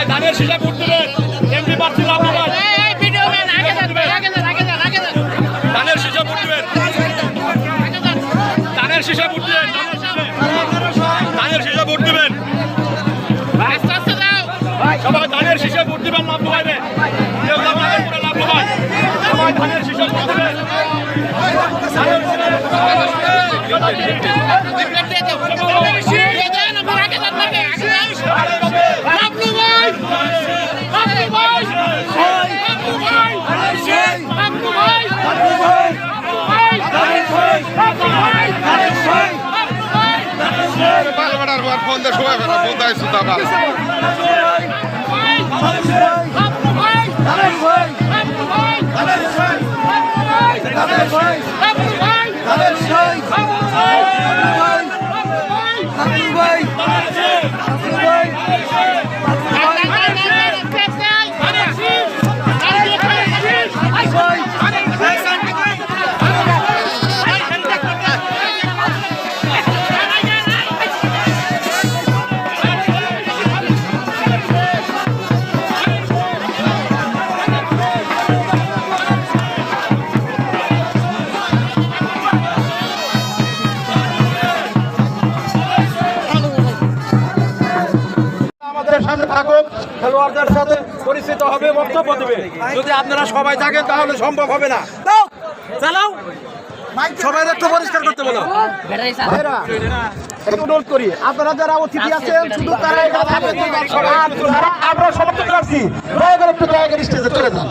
ভাই ধানের শিশা করতে এমপি প্রার্থী লাভ ভাই ধানের শিশা ফুটবেন ধানের শিশা ধানের শিশা ভোট দেবেন। সবাই ধানের শিশা ভোট দেবেন লাভ ভাই। রে কেউ লাভ লাভ ভাই সবাই ধানের শিশা ভোট দেবেন। দিয়ে সময় ফেরা ফোন দেয় সুতা বার আমাদের সামনে থাকুক খেলোয়াড়দের সাথে পরিচিত হবে বক্তব্য দেবে। যদি আপনারা সবাই থাকেন তাহলে সম্ভব হবে না। চালাও। সবাই একটু পরিষ্কার করতে বলো। অনুরোধ করি। আপনারা যারা অতিথি আছেন শুধু তারা আমরা সমর্থন করছি দয়া করে একটু দয়া করে স্টেজে চলে যান।